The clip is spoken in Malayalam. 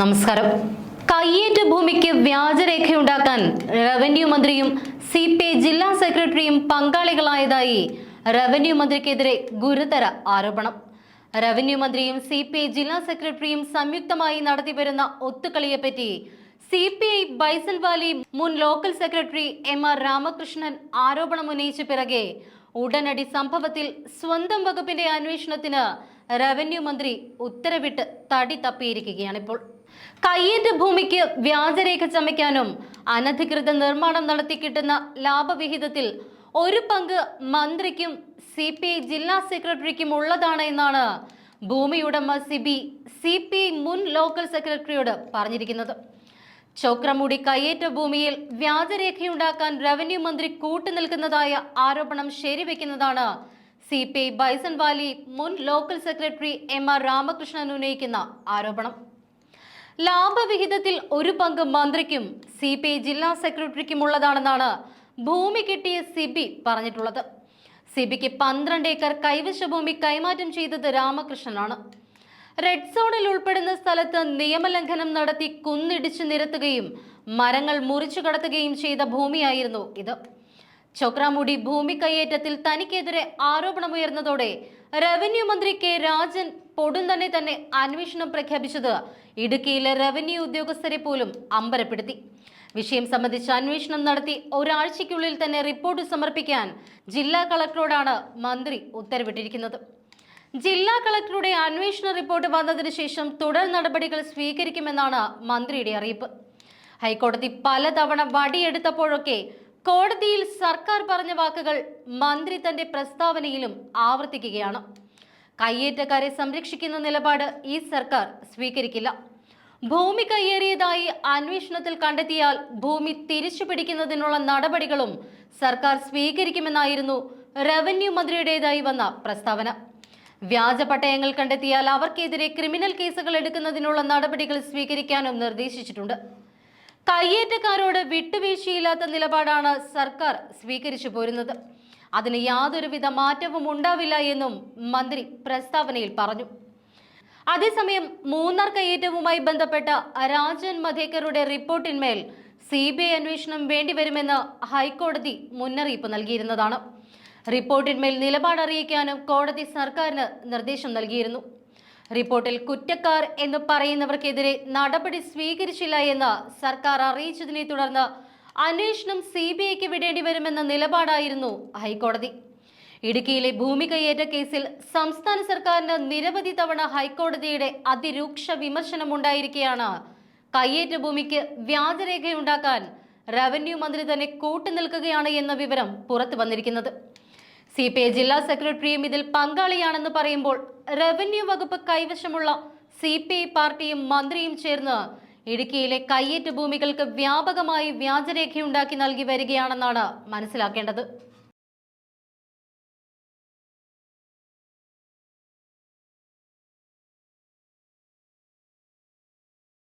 നമസ്കാരം. കയ്യേറ്റ ഭൂമിക്ക് വ്യാജരേഖയുണ്ടാക്കാൻ റവന്യൂ മന്ത്രിയും സി പി ഐ ജില്ലാ സെക്രട്ടറിയും പങ്കാളികളായതായി റവന്യൂ മന്ത്രിക്കെതിരെ ഗുരുതര ആരോപണം. റവന്യൂ മന്ത്രിയും സി പി ഐ ജില്ലാ സെക്രട്ടറിയും സംയുക്തമായി നടത്തിവരുന്ന ഒത്തുകളിയെപ്പറ്റി C P I Bison Valley മുൻ local secretary M R Ramakrishnan ആരോപണം ഉന്നയിച്ച പിറകെ ഉടനടി സംഭവത്തിൽ സ്വന്തം വകുപ്പിന്റെ അന്വേഷണത്തിന് റവന്യൂ മന്ത്രി ഉത്തരവിട്ട് തടി തപ്പിയിരിക്കുകയാണിപ്പോൾ. കയ്യേറ്റ ഭൂമിക്ക് വ്യാജരേഖ ചമയ്ക്കാനും അനധികൃത നിർമ്മാണം നടത്തി കിട്ടുന്ന ലാഭവിഹിതത്തിൽ ഒരു പങ്ക് മന്ത്രിക്കും സി പി ഐ ജില്ലാ സെക്രട്ടറിക്കും ഉള്ളതാണ് എന്നാണ് ഭൂമിയുടമ സിബി സി പി ഐ മുൻ ലോക്കൽ സെക്രട്ടറിയോട് പറഞ്ഞിരിക്കുന്നത്. ചോക്രമുടി കയ്യേറ്റ ഭൂമിയിൽ വ്യാജരേഖയുണ്ടാക്കാൻ റവന്യൂ മന്ത്രി കൂട്ടുനിൽക്കുന്നതായ ആരോപണം ശരിവെക്കുന്നതാണ് C P I Bison Valley മുൻ local secretary M R Ramakrishnan ഉന്നയിക്കുന്ന ആരോപണം. ലാഭവിഹിതത്തിൽ ഒരു പങ്ക് മന്ത്രിക്കും സി പി ഐ ജില്ലാ സെക്രട്ടറിക്കും ഉള്ളതാണെന്നാണ് ഭൂമി കിട്ടിയ സിബി പറഞ്ഞിട്ടുള്ളത്. സിബിക്ക് പന്ത്രണ്ട് ഏക്കർ കൈവശ ഭൂമി കൈമാറ്റം ചെയ്തത് രാമകൃഷ്ണനാണ്. റെഡ് സോണിൽ ഉൾപ്പെടുന്ന സ്ഥലത്ത് നിയമലംഘനം നടത്തി കുന്നിടിച്ചു നിരത്തുകയും മരങ്ങൾ മുറിച്ചു കടത്തുകയും ചെയ്ത ഭൂമിയായിരുന്നു ഇത്. ചൊക്രാമുടി ഭൂമി കയ്യേറ്റത്തിൽ തനിക്കെതിരെ ആരോപണമുയർന്നതോടെ റവന്യൂ മന്ത്രി കെ രാജൻ പൊടുന്നനെ തന്നെ അന്വേഷണം പ്രഖ്യാപിച്ചത് ഇടുക്കിയിലെ റവന്യൂ ഉദ്യോഗസ്ഥരെ പോലും അമ്പരപ്പെടുത്തി. വിഷയം സംബന്ധിച്ച് അന്വേഷണം നടത്തി ഒരാഴ്ചയ്ക്കുള്ളിൽ തന്നെ റിപ്പോർട്ട് സമർപ്പിക്കാൻ ജില്ലാ കളക്ടറോടാണ് മന്ത്രി ഉത്തരവിട്ടിരിക്കുന്നത്. ജില്ലാ കളക്ടറുടെ അന്വേഷണ റിപ്പോർട്ട് വന്നതിന് ശേഷം തുടർ നടപടികൾ സ്വീകരിക്കുമെന്നാണ് മന്ത്രിയുടെ അറിയിപ്പ്. ഹൈക്കോടതി പലതവണ വടിയെടുത്തപ്പോഴൊക്കെ കോടതിയിൽ സർക്കാർ പറഞ്ഞ വാക്കുകൾ മന്ത്രി തന്റെ പ്രസ്താവനയിലും ആവർത്തിക്കുകയാണ്. കയ്യേറ്റക്കാരെ സംരക്ഷിക്കുന്ന നിലപാട് ഈ സർക്കാർ സ്വീകരിക്കില്ല. ഭൂമി കയ്യേറിയതായി അന്വേഷണത്തിൽ കണ്ടെത്തിയാൽ ഭൂമി തിരിച്ചു പിടിക്കുന്നതിനുള്ള നടപടികളും സർക്കാർ സ്വീകരിക്കുമെന്നായിരുന്നു റവന്യൂ മന്ത്രിയുടേതായി വന്ന പ്രസ്താവന. വ്യാജ പട്ടയങ്ങൾ കണ്ടെത്തിയാൽ അവർക്കെതിരെ ക്രിമിനൽ കേസുകൾ എടുക്കുന്നതിനുള്ള നടപടികൾ സ്വീകരിക്കാനും നിർദ്ദേശിച്ചിട്ടുണ്ട്. കയ്യേറ്റക്കാരോട് വിട്ടുവീഴ്ചയില്ലാത്ത നിലപാടാണ് സർക്കാർ സ്വീകരിച്ചു പോരുന്നത്. അതിന് യാതൊരുവിധ മാറ്റവും ഉണ്ടാവില്ല എന്നും മന്ത്രി പ്രസ്താവനയിൽ പറഞ്ഞു. അതേസമയം മൂന്നാർ കയ്യേറ്റവുമായി ബന്ധപ്പെട്ട രാജൻ മധേക്കറുടെ റിപ്പോർട്ടിന്മേൽ സി ബി ഐ അന്വേഷണം വേണ്ടിവരുമെന്ന് ഹൈക്കോടതി മുന്നറിയിപ്പ് നൽകിയിരുന്നതാണ്. റിപ്പോർട്ടിന്മേൽ നിലപാടറിയിക്കാനും കോടതി സർക്കാരിന് നിർദ്ദേശം നൽകിയിരുന്നു. റിപ്പോർട്ടിൽ കുറ്റക്കാർ എന്ന് പറയുന്നവർക്കെതിരെ നടപടി സ്വീകരിച്ചില്ല എന്ന് സർക്കാർ അറിയിച്ചതിനെ തുടർന്ന് അന്വേഷണം സി ബി ഐക്ക് വിടേണ്ടി വരുമെന്ന നിലപാടായിരുന്നു ഹൈക്കോടതി. ഇടുക്കിയിലെ ഭൂമി കയ്യേറ്റ കേസിൽ സംസ്ഥാന സർക്കാരിന് നിരവധി തവണ ഹൈക്കോടതിയുടെ അതിരൂക്ഷ വിമർശനം വിമർശനമുണ്ടായിരിക്കെയാണ്. കയ്യേറ്റ ഭൂമിക്ക് വ്യാജരേഖയുണ്ടാക്കാൻ റവന്യൂ മന്ത്രി തന്നെ കൂട്ടുനിൽക്കുകയാണ് എന്ന വിവരം പുറത്തു വന്നിരിക്കുന്നത്. സി പി ഐ ജില്ലാ സെക്രട്ടറിയും ഇതിൽ പങ്കാളിയാണെന്ന് പറയുമ്പോൾ റവന്യൂ വകുപ്പ് കൈവശമുള്ള സി പി ഐ പാർട്ടിയും മന്ത്രിയും ചേർന്ന് ഇടുക്കിയിലെ കയ്യേറ്റ ഭൂമികൾക്ക് വ്യാപകമായി വ്യാജരേഖയുണ്ടാക്കി നൽകി വരികയാണെന്നാണ് മനസ്സിലാക്കേണ്ടത്.